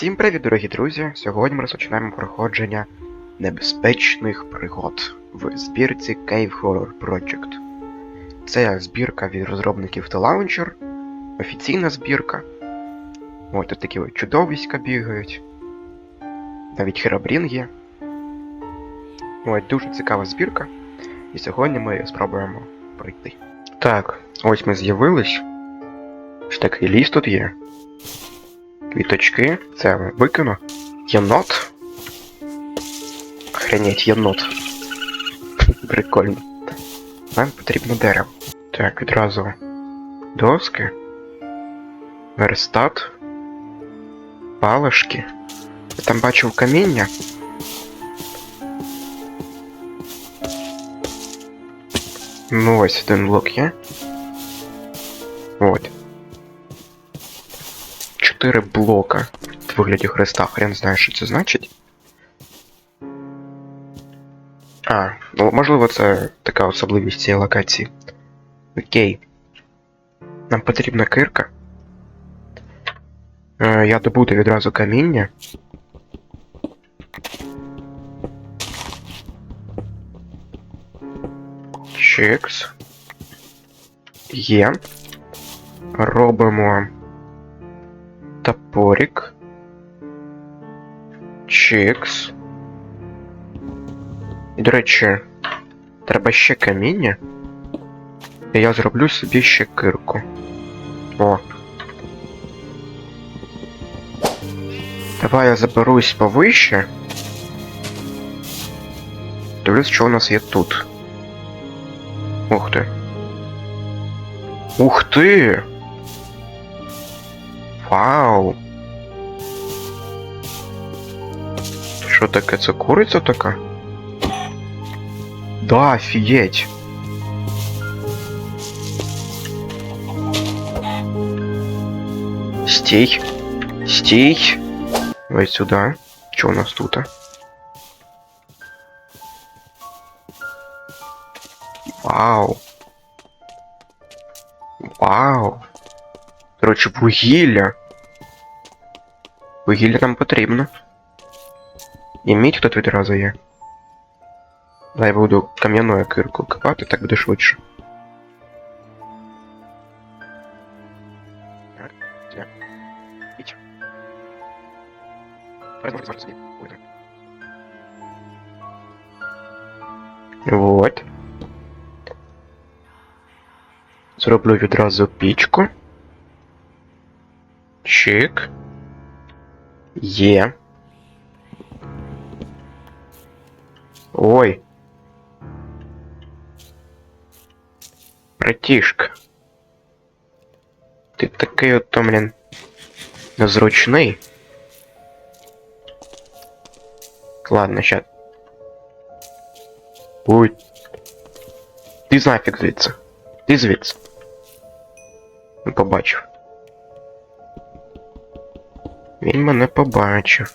Всім привіт, дорогі друзі! Сьогодні ми розпочинаємо проходження небезпечних пригод в збірці Cave Horror Project. Це збірка від розробників The Launcher, офіційна збірка. Ось тут такі от чудовиська бігають. Навіть Херабрін є. Ось дуже цікава збірка. І сьогодні ми її спробуємо пройти. Так, ось ми з'явились. Ось такий ліс тут є. Квіточки, це викину. Єнот. Охренеть, єнот. Прикольно. Нам потрібно дерево. Так, відразу доски. Верстат. Палишки. Я там бачив каміння. Ну ось один блок є. От. Чотири блока в вигляді хреста. Хрен знає, що це значить. А, ну можливо, це така особливість цієї локації. Окей. Нам потрібна кирка. Е, я добуду відразу каміння. Чекс. Є. Робимо Топорик. Чикс. І, до речі, треба ще каміння. І я зроблю собі ще кирку. О. Давай я заберусь повище. Дивлюсь, що у нас є тут. Ух ти. Ух ти! Вау! Що таке? Це куриця така? Да, офігеть! Стій! Стій! Давай сюда. Що у нас тут? а? Вау! Вау! Коротше, вугілля. Вугілля нам потрібно. І мідь тут відразу є. Дай буду кам'яною кирку копати, так буде швидше. Так, все. Мідь. Давай, давай, собі. Ой, так. Вот. Зроблю відразу пічку. Чик. Є. Ой. Братішка. Ти такий от, то, блін, незручний. Ладно, щас. Ой. Ти нафіг звідси. Ти звідси. Не побачив. Він мене побачив.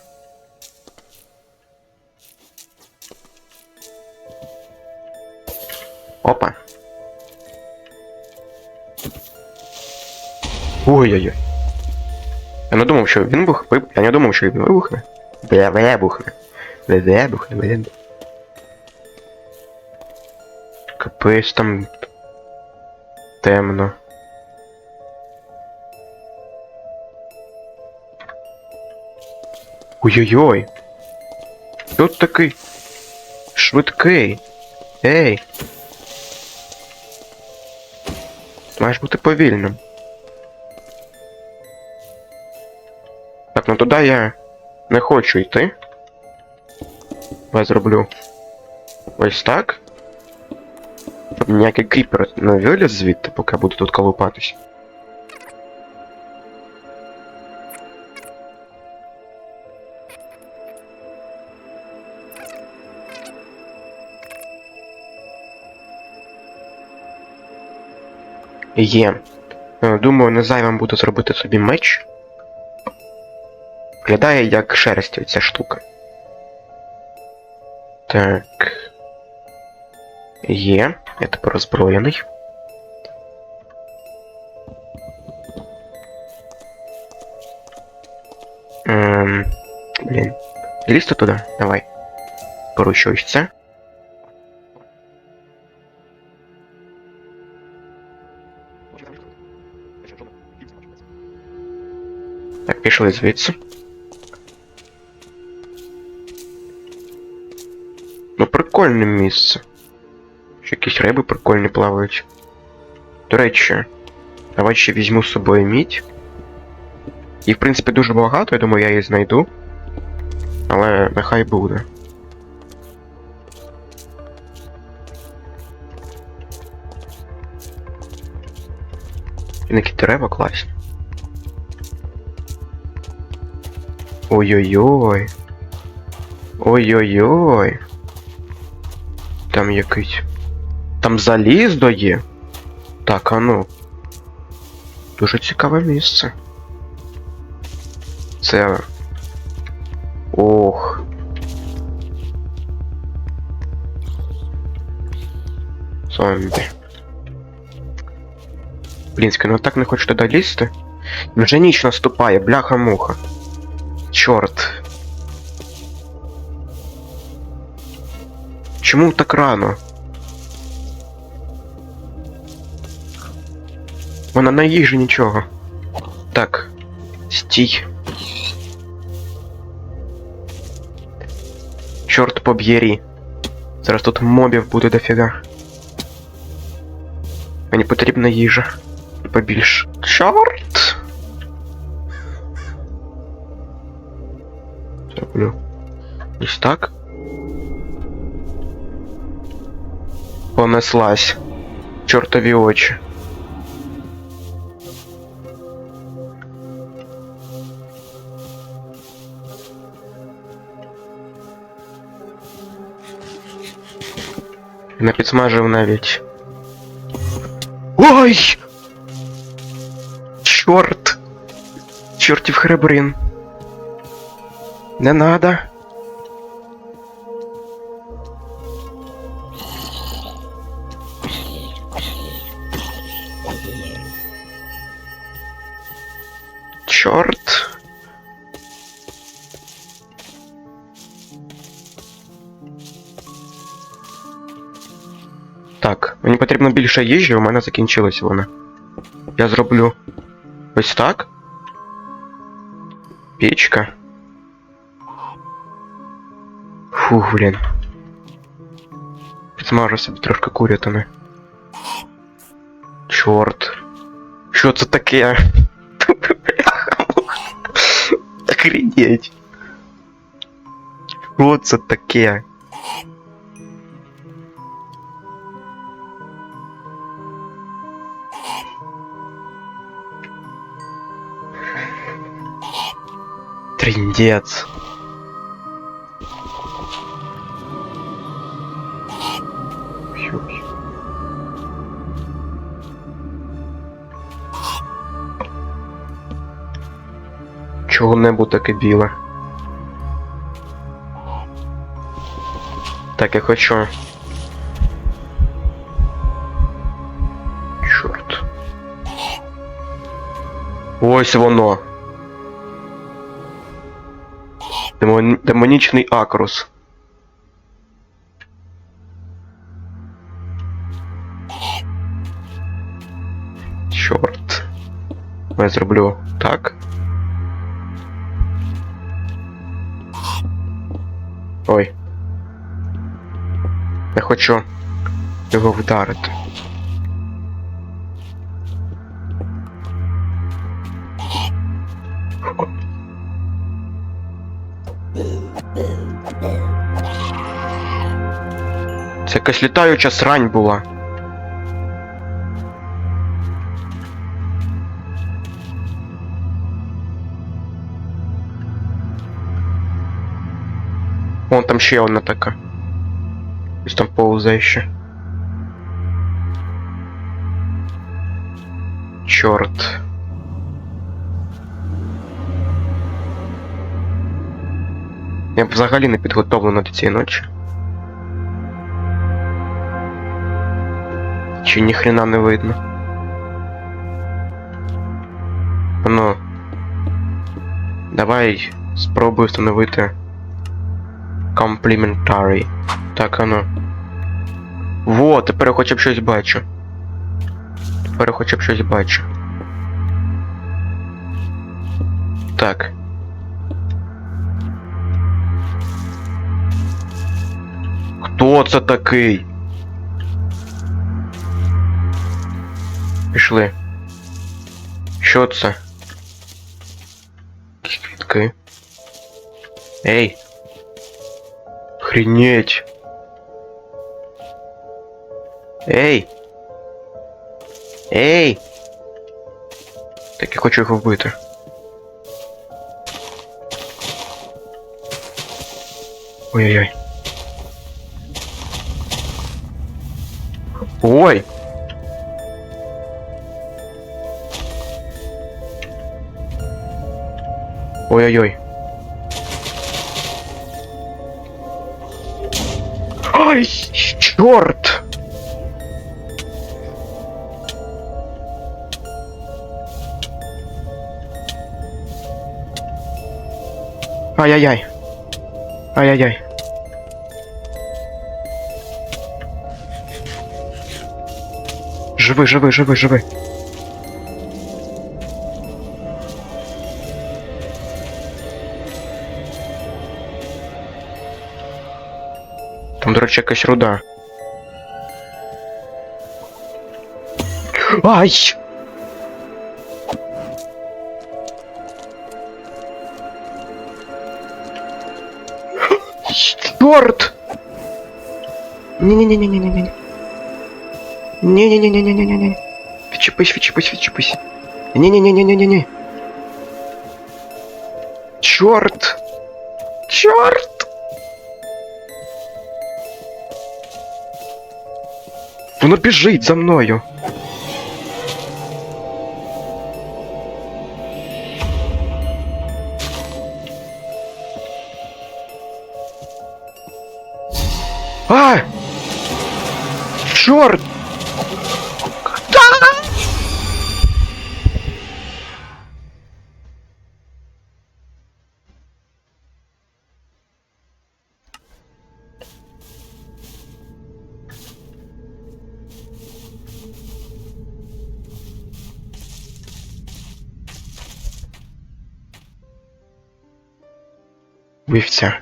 Опа. Ой-ой-ой. Я не думав, що він бух... виб- Я не думав, що він вибухне. Бля, вибухне. Бля, вибухне, бля. Капець там... Темно. Ой-ой-ой. Тут такий швидкий. Ей. Маєш бути повільним. Так, ну туди я не хочу йти. Я зроблю ось так. Щоб ніякий кріпер не виліз звідти, поки я буду тут колупатись. Є. Е, Думаю, не зайвим буде зробити собі меч. Виглядає як шерсть ця штука. Так. Є. Я тепер озброєний. Ем, блін. Лізти туди? Давай. Беру це. Пішли звідси. Ну, прикольне місце. Ще якісь риби прикольні плавають. До речі, давай ще візьму з собою мідь. І, в принципі, дуже багато, я думаю, я її знайду. Але нехай буде. І які дерева класні. Ой-ой-ой. Ой-ой-ой. Там якийсь. Там залізо є. Так, а ну. Дуже цікаве місце. Це. Ох. Зомбі. Блінський, ну так не хочу туди лізти. Вже ніч наступає, бляха-муха. Чорт. Чому так рано? Вона на їжі нічого. Так. Стій. Чорт поб'єрі. Зараз тут мобів буде дофіга. Мені потрібна їжа. Побільше. Чорт! Зроблю. Ось так. Понеслась. Чортові очі. Не підсмажив навіть. Ой! Чорт! Чортів хребрин. Не надо. Чорт. Так, мені потрібно більше їжі, у мене закінчилась вона. Я зроблю ось так. Печка. Фух, блін. Підсмажу собі трошки курятини. Чорт. Що це таке? Бляха-муха. Охренеть. Що це таке? Триндец. Чого-небудь таке біле. Так, я хочу. Чорт. Ось воно. Демон... Демонічний акрус. Чорт. Я зроблю так. Хочу його вдарити. Це якась літаюча срань була. Вон там ще одна така. Ось там повзає ще. Чорт. Я взагалі не підготовлена до цієї ночі. Чи ніхрена не видно. Ну. Давай Спробую встановити Complementary. Так, ану. Во, тепер я хоча б щось бачу. Тепер я хоча б щось бачу. Так. Хто це такий? Пішли. Що це? Квітки. Ей! Охренеть! Ей! Ей! Так я хочу його вбити. Ой-ой-ой. Ой! Ой-ой-ой. Ой, черт! Ай-яй-яй. Ай-яй-яй. Живы, живы, живы, живы. до речі, якась руда. Ай! Чорт! Не-не-не-не-не-не-не. Не-не-не-не-не-не-не. Вичепысь, вичепысь, вичепысь. Не-не-не-не-не-не-не. Чёрт! Чёрт! Воно біжить за мною. Вивця.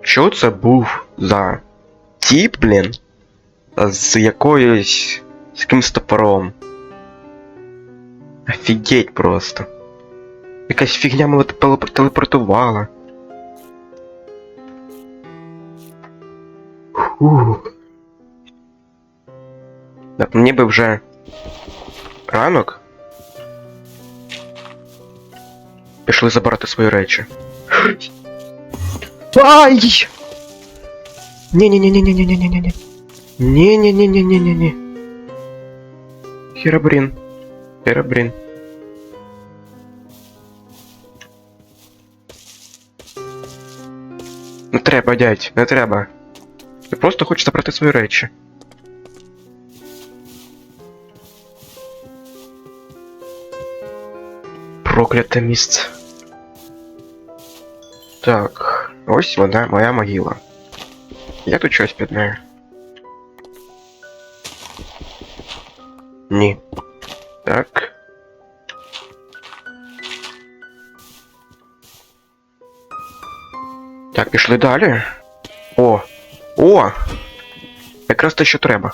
Що це був за тіп, блін? З якоюсь. з якимсь топором. Офігеть просто. Якась фігня мене телепортувала. Так, ніби вже ранок. Пішли забирати свої речі. Ай! Не-не-не-не-не-не-не-не-не. Не-не-не-не-не-не-не. Херабрин. Херабрин. Не треба, дядь, не треба. Я просто хочу забрати свої речі. Прокляте місце. Так, ось вона, моя могила. Я тут щось під нею. Ні. Так. Так, пішли далі. О! О! Якраз те, що треба.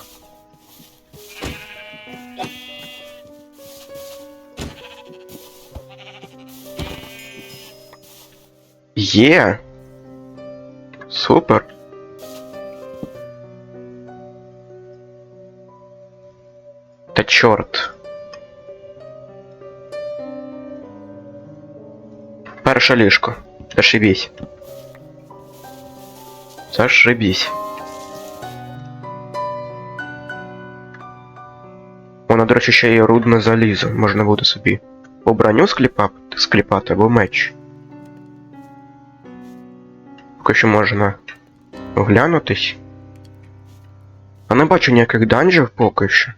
Є! Супер! Чорт. Перше ліжко. Зашибісь. Зашибісь. Воно, до речі, ще є рудне залізо. Можна буде собі по броню скліпати, скліпати або меч. Поки що можна оглянутись. А не бачу ніяких данжів поки що.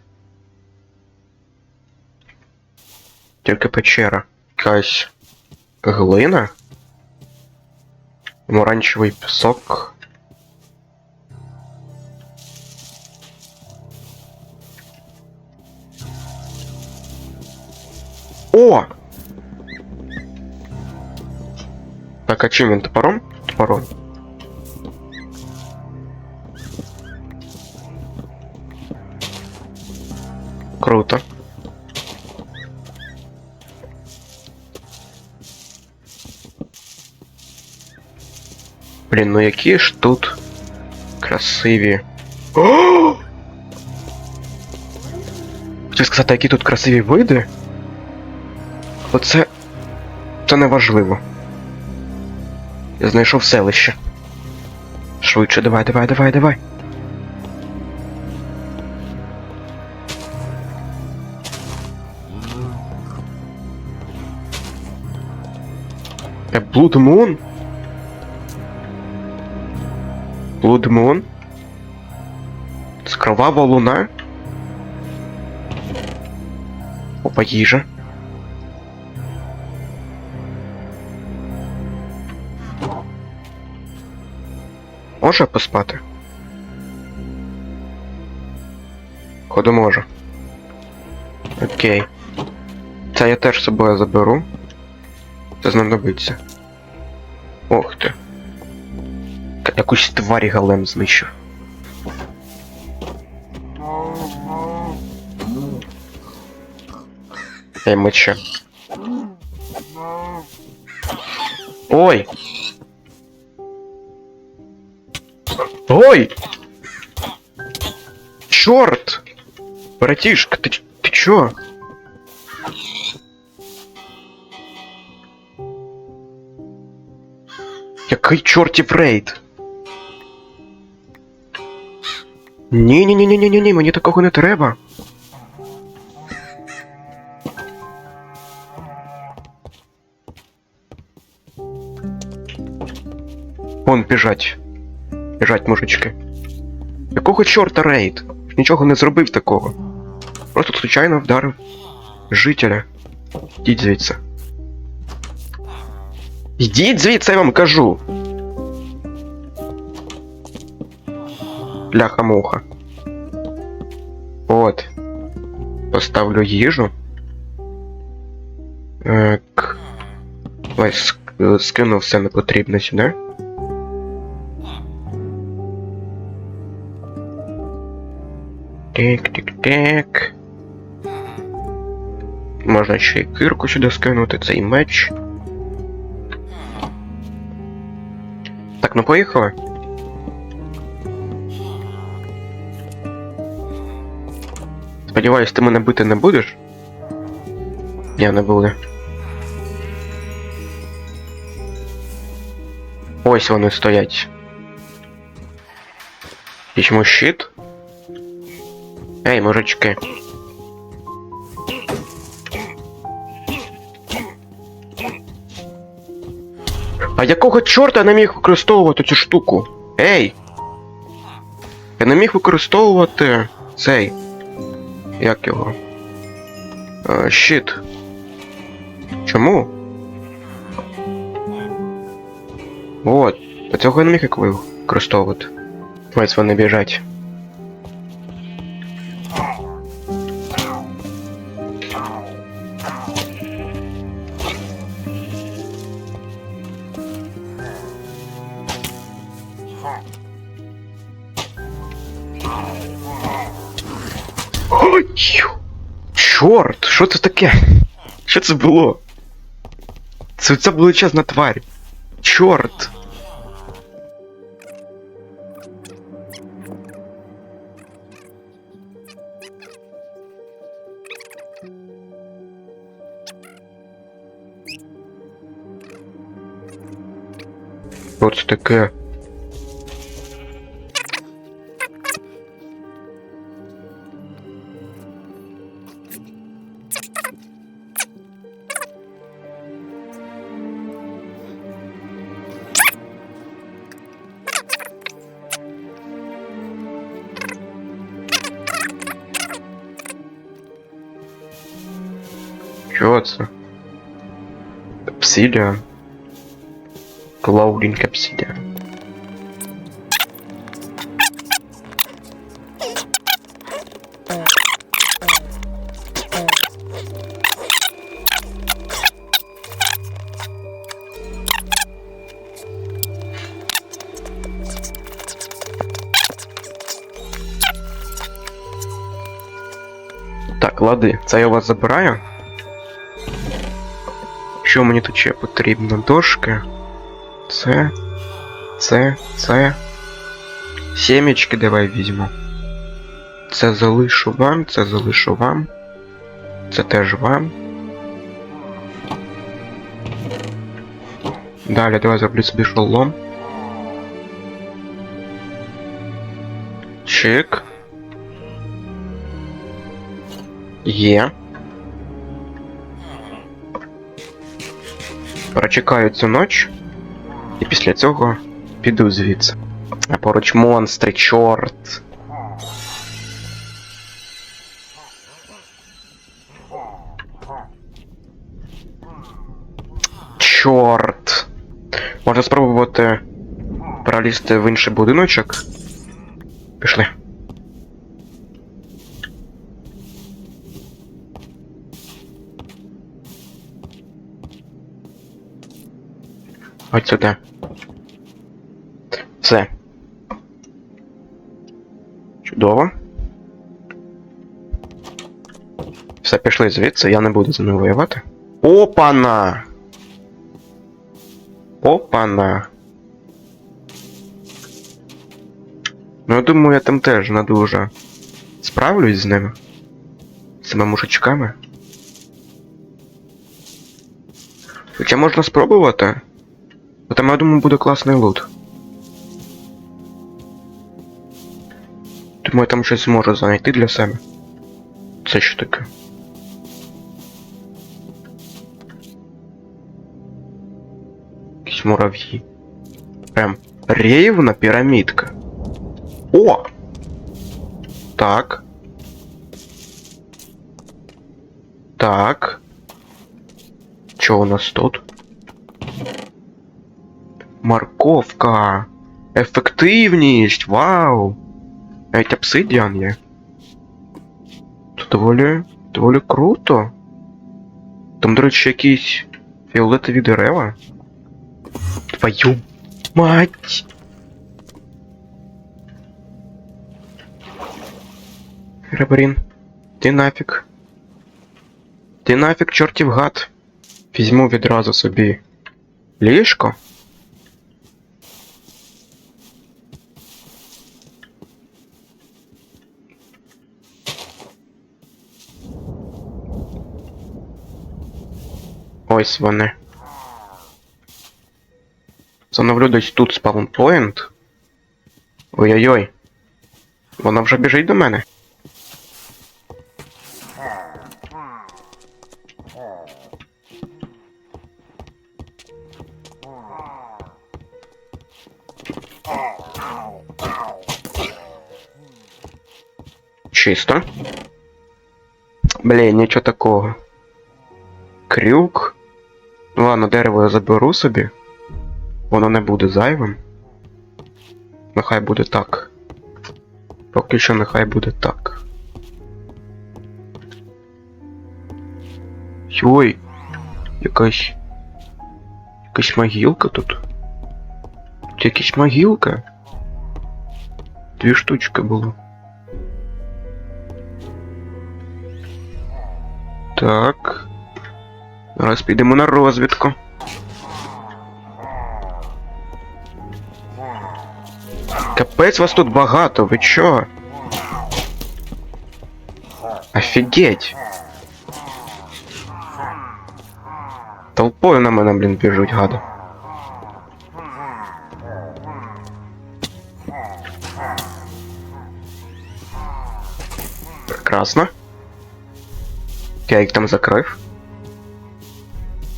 Тільки печера. Якась глина. Помаранчевий пісок. О! Так, а чим він топором? Топором. Круто. Блін, ну які ж тут красиві. Хотів сказати, які тут красиві види. Оце. Це не важливо. Я знайшов селище. Швидше, давай, давай, давай, давай. Е, Blood Moon? Blood Moon? Це кровава луна? Опа, їжа. Може поспати? Ходу можу. Окей. Це я теж з собою заберу. Це знадобиться. Ох ти. К- Якусь тварі галем знищив. Ей, мече. Ой! Ой! Чорт! Братишка, ты, ч- ты чё? Який чортів рейд? Ні ні ні ні ні ні ні мені такого не треба. Вон біжать. Біжать мужички. Якого чорта рейд? Нічого не зробив такого. Просто случайно вдарив жителя. Йдіть звідси. Йдіть звідси, я вам кажу. Ляха-муха. От. Поставлю їжу. Так. Ось ск- скину все непотрібне сюди. Так, так, так. Можна ще й кирку сюди скинути, цей меч. Так, ну поїхали. Сподіваюсь, ти мене бити не будеш? Я не буду. Ось вони стоять. Візьму щит. Ей, мужички. А якого чорта я не міг використовувати цю штуку? Ей! Я не міг використовувати цей. Як його? Е, щит. Чому? От. А цього я не міг як використовувати. Ось вони біжать. Таке? Що це було? Це ця величезна тварь. Чорт! Це таке? Що це? Obsidian. Clouding Obsidian. Так, лади, це я у вас забираю. Що мені тут ще потрібно? Дошки. Це. Це. Це. Сімечки давай візьму. Це залишу вам, це залишу вам. Це теж вам. Далі давай зроблю собі шолом. Чик. Є. Прочекаю цю ніч. І після цього піду звідси. А поруч монстри, чорт. Чорт. Можна спробувати пролізти в інший будиночок. Ось сюди. Все. Чудово. Все, пішли звідси, я не буду за ним воювати. Опана! Опана! Ну, я думаю, я там теж не дуже справлюсь з ними. З цими мужичками. Хоча можна спробувати. Бо там, я думаю, буде класний лут. Думаю, там щось зможу знайти для себе. Це що таке? Якісь мурав'ї. Прям рівна пірамідка. О! Так. Так. Що у нас тут? Морковка. Ефективність, вау! Навіть обсидіан є. Це доволі. доволі круто. Там, до речі, якісь фіолетові дерева. Твою мать! Ребрін, ти нафіг. Ти нафіг, чортів гад. Візьму відразу собі ліжко. Ось вони. Встановлю десь тут спаунпоінт. Ой-ой-ой. Вона вже біжить до мене. Чисто. Блін, нічого такого. Крюк. Ну ладно, дерево я заберу собі. Воно не буде зайвим. Нехай буде так. Поки що нехай буде так. Йой! Якась. Якась могилка тут. Тут якась могилка. Дві штучки було. Так. Зараз підемо на розвідку. Капець вас тут багато, ви чо? Офігеть! Толпою на мене, блін, біжуть, гади. Прекрасно. Я їх там закрив.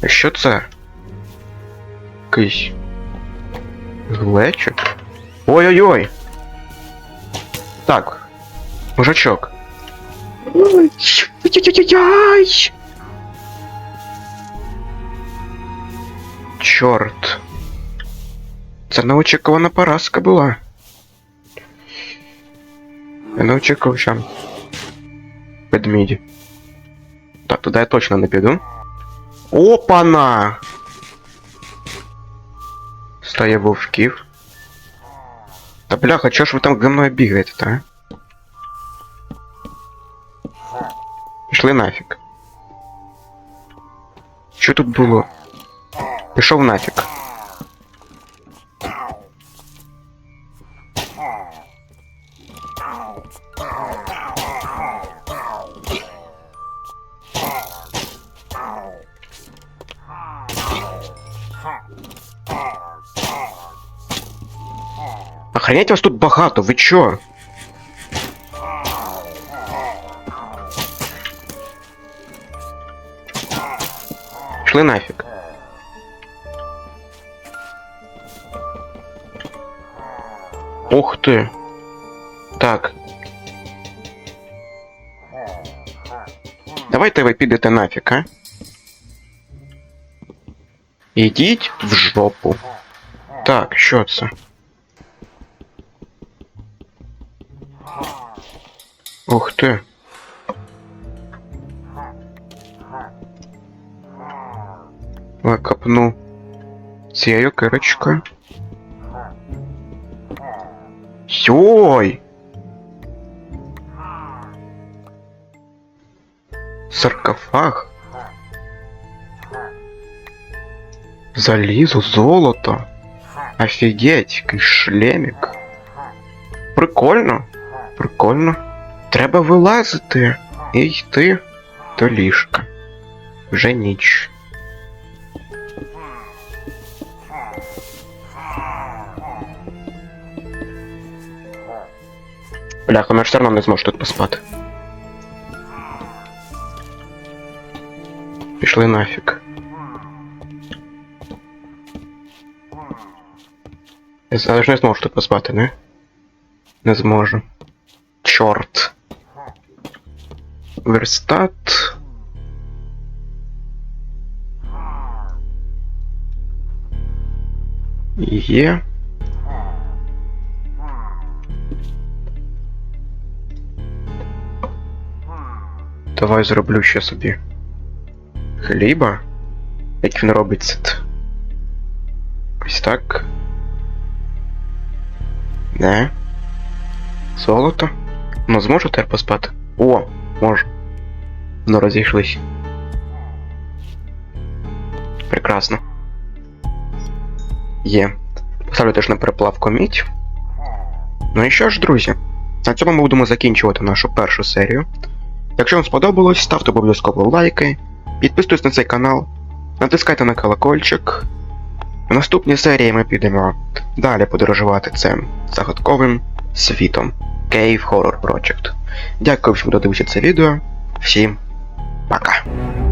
Що це? Якийсь... Глечик? Ой-ой-ой! Так. Мужачок. Ой-ой-ой-ой-ой! Чорт. Це неочікувана поразка була. Я не очікував, що... Ведмідь. Так, туди я точно не піду. Опана! Стає вовків. Та бляха, чого ж ви там за мною бігаєте, та? Пішли нафіг. Що тут було? Пішов нафіг. Охренеть вас тут багато, ви чо? Пішли нафіг. Ух ти. Так. Давайте ви підете нафіг, а? Ідіть в жопу. Так, що це? Ух ти. Викопну цією кирочкою. Йой! Саркофаг. Залізо, золото. Офігеть, який шлемік. Прикольно. Прикольно. Треба вилазити і йти до ліжка. Вже ніч. Бляха, ну я ж все одно не зможу тут поспати. Пішли нафіг. Я з- але ж не зможу тут поспати, не? Не зможу. Чорт. Верстат. Є. Давай зроблю ще собі. Хліба? Як він робиться? Ось так. Не. Золото. Ну зможу тепер поспати? О, можу. Ну розійшлись. Прекрасно. Є. Поставлю теж на переплавку мідь. Ну і що ж, друзі, на цьому ми будемо закінчувати нашу першу серію. Якщо вам сподобалось, ставте обов'язково лайки, підписуйтесь на цей канал, натискайте на колокольчик. В наступній серії ми підемо далі подорожувати цим загадковим світом Cave Horror Project. Дякую всім, хто дивився це відео. Всім Пока.